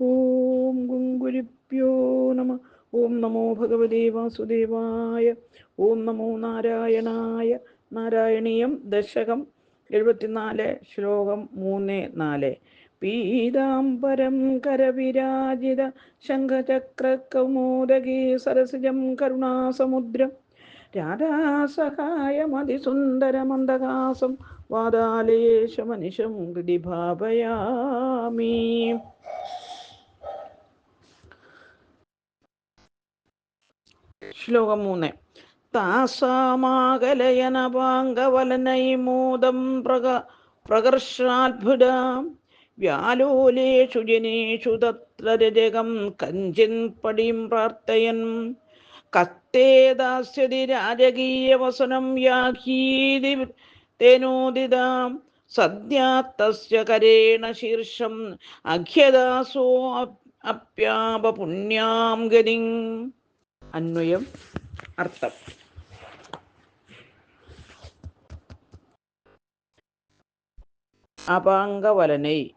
ഓം ഗുങ്കുരിപ്യോ നമ. ഓം നമോ ഭഗവതേ വാസുദേവായ. ഓം നമോ നാരായണായ. നാരായണീയം ദശകം എഴുപത്തിനാല് ശ്ലോകം മൂന്ന് നാല്. പീതാംബരം കരവിരാജിത ശംഖചക്രകൗമോദകീ സരസിജം കരുണാസമുദ്രം. രാധാസഹായമതിസുന്ദരമന്ദഹാസം വാതാലേശമനിശം ഹൃദി ഭാവയാമി ശ്ലോകം മൂന്ന് താസാമാകലയനപാങ്കവലനൈമോദം പ്രക പ്രകർഷാത്ഭുതാം വ്യാലോലേഷു ജനേഷു തത്ര രജകം കഞ്ചിൻ പടിയും പ്രാർത്ഥയൻ. കത്തേ ദാസ്യതി രാജകീയവസനം യാഹീതി തേനോദിതാം. സദ്യാത്തസ്യ കരേണ ശീർഷം അഖ്യദാസോ അപ്യാപ പുണ്യാം ഗതിം. അന്വയം അർത്ഥം. അപാംഗവലനൈ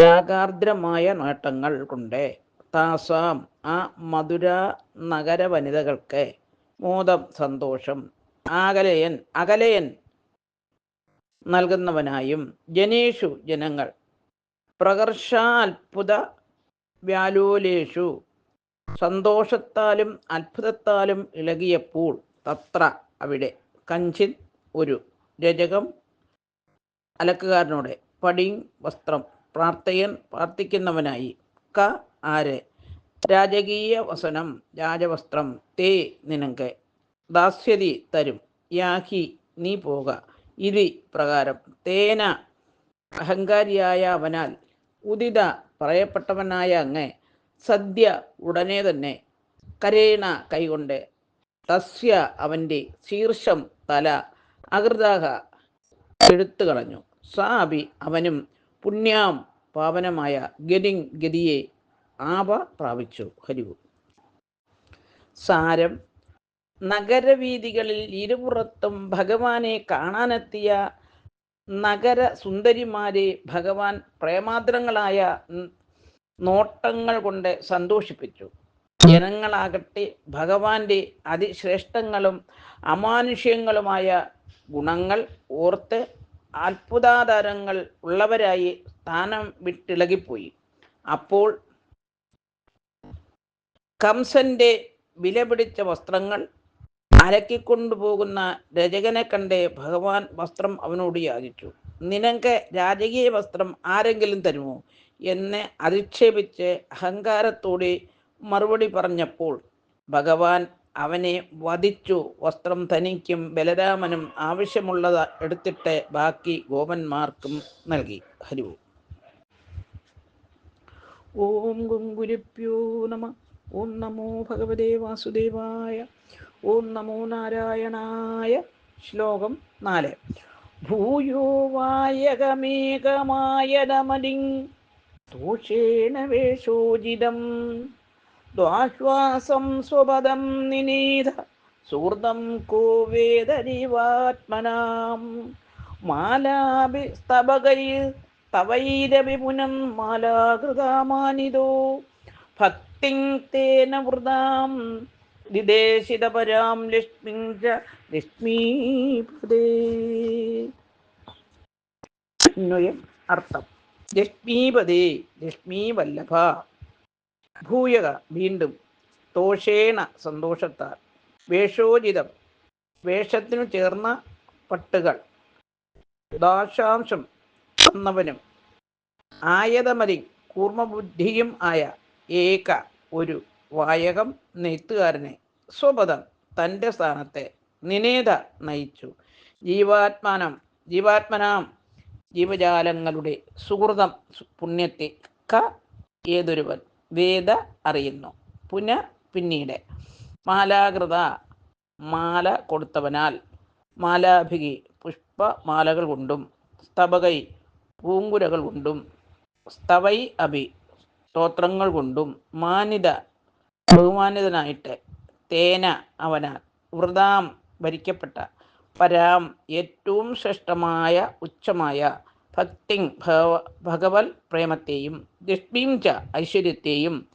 രാഗാർദ്രമായ നേട്ടങ്ങൾ കൊണ്ട് താസാം ആ മധുര നഗര വനിതകൾക്ക് മോദം സന്തോഷം. ആകലയൻ അകലയൻ നൽകുന്നവനായും ജനേഷു ജനങ്ങൾ. പ്രകർഷാത്ഭുത വ്യാലോലേഷു സന്തോഷത്താലും അത്ഭുതത്താലും ഇളകിയപ്പോൾ തത്ര അവിടെ കഞ്ചിൻ ഒരു രജകം അലക്കുകാരനോടെ പടിയും വസ്ത്രം പ്രാർത്ഥയൻ പ്രാർത്ഥിക്കുന്നവനായി. ക ആര്? രാജകീയ വസനം രാജവസ്ത്രം തേ നിനക്ക് ദാസ്യതി തരും. യാഹി നീ പോക. ഇതി പ്രകാരം തേന അഹങ്കാരിയായ അവനാൽ ഉദിത പറയപ്പെട്ടവനായ അങ്ങ് സദ്യ ഉടനെ തന്നെ കരേണ കൈകൊണ്ട്. തസ്യ അവന്റെ ശീർഷം തല അകൃതാഹ എടുത്തു കളഞ്ഞു. സാബി അവനും പുണ്യാം പാവനമായ ഗതി ഗതിയെ ആപ പ്രാപിച്ചു. ഹരിവു സാരം. നഗരവീതികളിൽ ഇരുപുറത്തും ഭഗവാനെ കാണാനെത്തിയ നഗര സുന്ദരിമാരെ ഭഗവാൻ പ്രേമാദ്രങ്ങളായ നോട്ടങ്ങൾ കൊണ്ട് സന്തോഷിപ്പിച്ചു. ജനങ്ങളാകട്ടെ ഭഗവാന്റെ അതിശ്രേഷ്ഠങ്ങളും അമാനുഷ്യങ്ങളുമായ ഗുണങ്ങൾ ഓർത്ത് അത്ഭുതാധാരങ്ങൾ ഉള്ളവരായി സ്ഥാനം വിട്ടിളകിപ്പോയി. അപ്പോൾ കംസന്റെ വിലപിടിച്ച വസ്ത്രങ്ങൾ അലക്കിക്കൊണ്ടുപോകുന്ന രചകനെ കണ്ട് ഭഗവാൻ വസ്ത്രം അവനോട് യാചിച്ചു. നിനക്ക് രാജകീയ വസ്ത്രം ആരെങ്കിലും തരുമോ? എന്ന് അധിക്ഷേപിച്ച് അഹങ്കാരത്തോടെ മറുപടി പറഞ്ഞപ്പോൾ ഭഗവാൻ അവനെ വധിച്ചു വസ്ത്രം തനിക്കും ബലരാമനും ആവശ്യമുള്ളത് എടുത്തിട്ട് ബാക്കി ഗോപന്മാർക്കും നൽകി. ഹരി ഓം. ഗുങ്കുരിപ്യോ നമ. ഓം നമോ ഭഗവതേ വാസുദേവായ. ഓം നമോ നാരായണായ. ശ്ലോകം നാല്. ഭൂയോ വായകമേകമായതമലിംഗ് ദോഷേണ വേഷോചിതം ദ്വാശ്വാസം സ്വപദം നിനീത. സൂർദം കോ വേദരിവാത്മനാം മാലാഭി സ്തപകൈ തവൈരവിപുനം മാലാകൃതാമാനിതോ. ഭക്തിം തേന വൃതാം. വിദേശിതപരാം ലക്ഷ്മിം ച ലക്ഷ്മീപദേ അർത്ഥം. ലക്ഷ്മീപദേ വല്ലഭ ഭൂയക വീണ്ടും തോഷേണ സന്തോഷത്താൽ. വേഷോചിതം വേഷത്തിനു ചേർന്ന പട്ടുകൾ. ദാശാംശം തന്നവനും. ആയതമതി കൂർമ്മബുദ്ധിയും ആയ ഏക ഒരു വായകം നെയ്ത്തുകാരനെ. സ്വപദം തന്റെ സ്ഥാനത്തെ നിനേത നയിച്ചു. ജീവാത്മാനം ജീവാത്മനാം ജീവജാലങ്ങളുടെ സുഹൃതം പുണ്യത്തെ ക ഏതൊരുവൻ വേദ അറിയുന്നു. പുന പിന്നീട്. മാലാകൃത മാല കൊടുത്തവനാൽ മാലാഭികി പുഷ്പമാലകൾ കൊണ്ടും സ്തബകൈ പൂങ്കുരകൾ കൊണ്ടും സ്തവൈ അഭി സ്തോത്രങ്ങൾ കൊണ്ടും മാനിത ബഹുമാനിതനായിട്ട് തേന അവനാൽ വൃതാം ഭരിക്കപ്പെട്ട പരാം ഏറ്റവും ശ്രേഷ്ഠമായ ഉച്ചമായ ഭക്തിങ് ഭഗവ- ഭഗവത് പ്രേമത്തെയും ലക്ഷ്മീം ച ഐശ്വര്യത്തെയും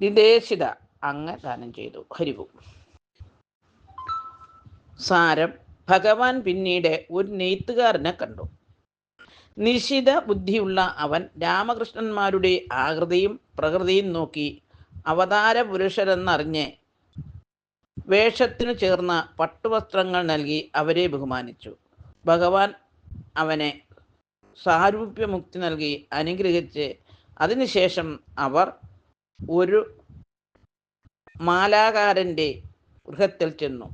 നിദേശിത അങ്ങ് ദാനം ചെയ്തു. ഹരിവു സാരം ഭഗവാൻ പിന്നീട് ഒരു നെയ്ത്തുകാരനെ കണ്ടു. നിശ്ചിത ബുദ്ധിയുള്ള അവൻ രാമകൃഷ്ണന്മാരുടെ ആകൃതിയും പ്രകൃതിയും നോക്കി അവതാര പുരുഷരെന്നറിഞ്ഞ് വേഷത്തിനു ചേർന്ന പട്ടുവസ്ത്രങ്ങൾ നൽകി അവരെ ബഹുമാനിച്ചു. ഭഗവാൻ അവനെ സാരൂപ്യമുക്തി നൽകി അനുഗ്രഹിച്ച് അതിനുശേഷം അവർ ഒരു മാലാകാരന്റെ ഗൃഹത്തിൽ ചെന്നു.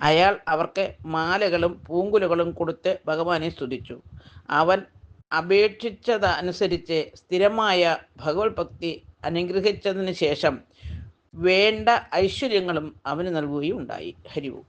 അയാൾ അവർക്ക് മാലകളും പൂങ്കുലകളും കൊടുത്ത് ഭഗവാനെ സ്തുതിച്ചു. അവൻ അപേക്ഷിച്ചതനുസരിച്ച് സ്ഥിരമായ ഭഗവത് ഭക്തി അനുഗ്രഹിച്ചതിന് ശേഷം വേണ്ട ഐശ്വര്യങ്ങളും അവന് നൽകുകയും ഉണ്ടായി ഹരിവും